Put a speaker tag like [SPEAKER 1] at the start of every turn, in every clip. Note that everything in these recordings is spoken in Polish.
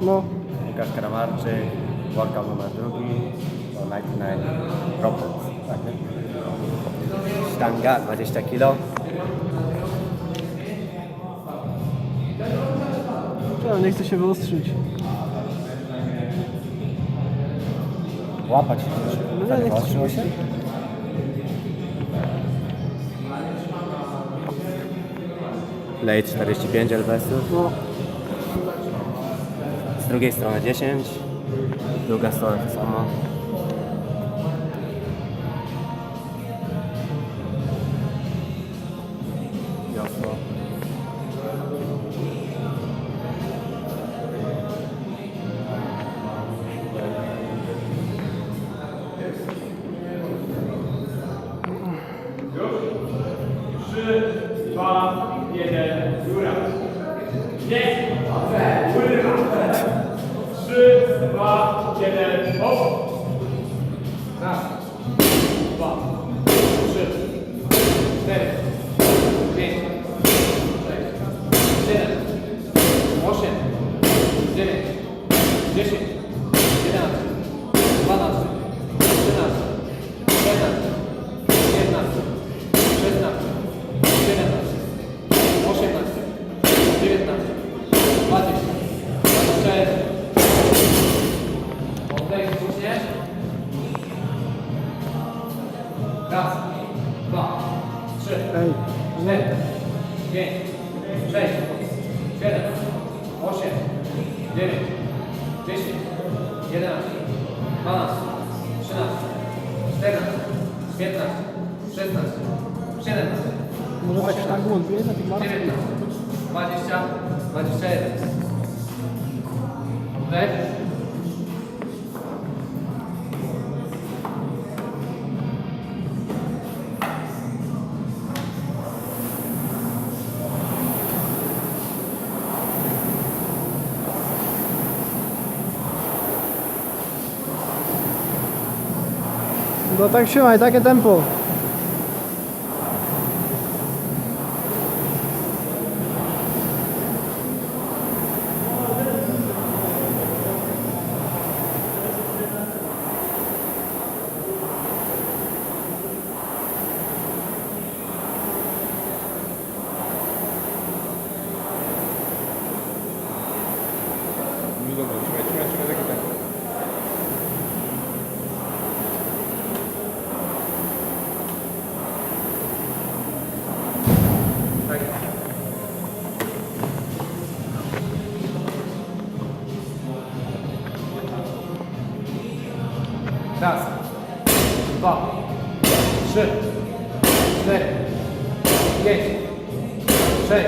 [SPEAKER 1] No.
[SPEAKER 2] Łukasz Kramarczyk, workout numer drugi, to 99 Roberts. Tak? Sztanga 20 kg.
[SPEAKER 1] Ja nie chcę się wyostrzyć.
[SPEAKER 2] Łapać się.
[SPEAKER 1] No ja nie się
[SPEAKER 2] Wyostrzyło się? Lej 45 elbesów.
[SPEAKER 1] No.
[SPEAKER 2] Drugiej strony 10. Druga strona to samo. Jasno.
[SPEAKER 3] Hop! Raz, dwa, Słusznie. Raz, dwa, trzy, cztery, pięć, sześć, siedem, osiem, dziewięć, dziesięć, jedenaście, dwanaście, trzynaście, czternaście, piętnaście, szesnaście, siedemnaście,
[SPEAKER 1] tak tych markach?
[SPEAKER 3] dziewiętnaście, dwadzieścia, dwadzieścia jeden. Oddech.
[SPEAKER 1] No tak trzymaj, takie tempo.
[SPEAKER 3] 5, 6,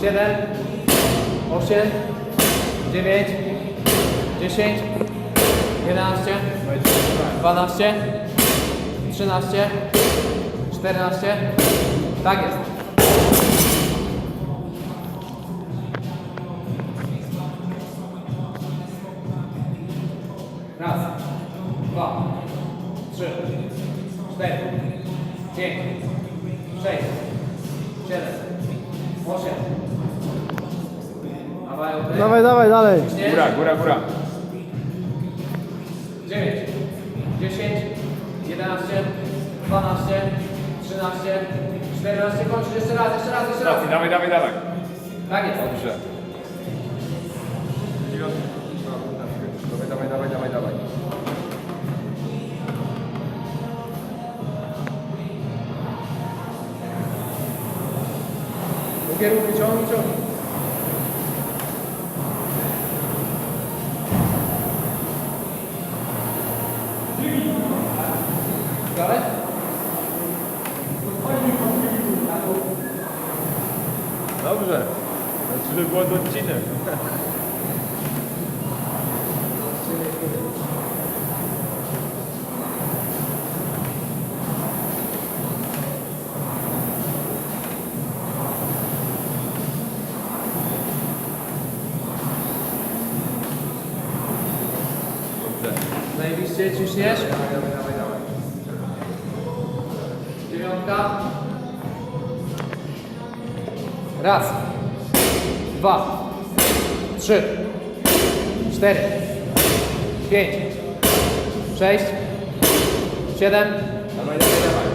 [SPEAKER 3] 7, 8, 9, 10, 11, 12, 13, 14. Tak jest. Raz, dwa, trzy, cztery, pięć sześć, siedem, osiem. Dawaj, oddech.
[SPEAKER 1] Dawaj, dawaj, dalej.
[SPEAKER 3] Nie?
[SPEAKER 4] Góra, góra, góra.
[SPEAKER 3] Dziewięć, dziesięć, jedenaście, dwanaście, trzynaście, czternaście. Kończysz jeszcze raz, jeszcze raz, jeszcze raz.
[SPEAKER 4] Stacji, dawaj, dawaj, dawaj.
[SPEAKER 3] Tak jest.
[SPEAKER 4] Dobrze. Dawaj, dawaj, dawaj, dawaj, dawaj.
[SPEAKER 3] Drugie ruchy, ciągnij, ciągnij. Dalej?
[SPEAKER 4] Dobrze. Żeby było do odcinek.
[SPEAKER 3] Zajebiście, ciśniesz? Dziewiątka. Raz, dwa, trzy, cztery, pięć, sześć, siedem,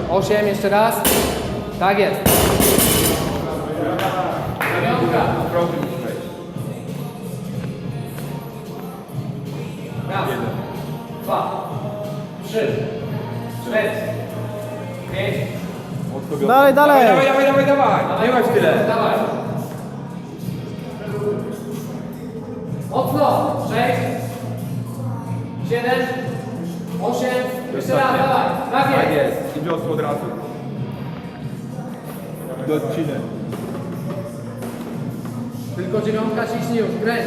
[SPEAKER 3] osiem, jeszcze raz. Tak jest. Dziewiątka. Raz, dwa, trzy, cztery, pięć.
[SPEAKER 1] Dalej, dalej.
[SPEAKER 4] Dawaj, dawaj, dawaj, dawaj. Nie masz tyle.
[SPEAKER 3] Dawaj. Mocno. Sześć, siedem, osiem, jeszcze raz, dawaj. Tak
[SPEAKER 4] Tak
[SPEAKER 3] jest.
[SPEAKER 4] jest. I wiosło od razu. Do odcinek.
[SPEAKER 3] Tylko dziewiątka ciśnie już, kręć.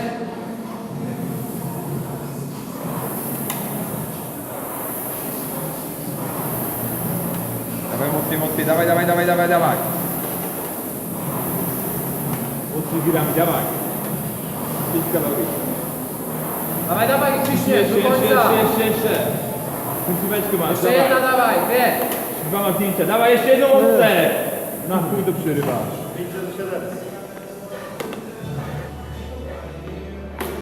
[SPEAKER 4] Dawaj mocniej, mocniej, dawaj, dawaj, dawaj, dawaj, dawaj. Mocniej gramy, dawaj. 5 kalorii.
[SPEAKER 3] Dawaj, dawaj, ciśnie,
[SPEAKER 4] Jeszcze,
[SPEAKER 3] do końca.
[SPEAKER 4] jeszcze, jeszcze, jeszcze. Końcóweczkę masz,
[SPEAKER 3] Jeszcze jedna, dawaj. dwie.
[SPEAKER 4] Dwa napięcia, dawaj jeszcze jedną mocne. Na chuj to przerywasz.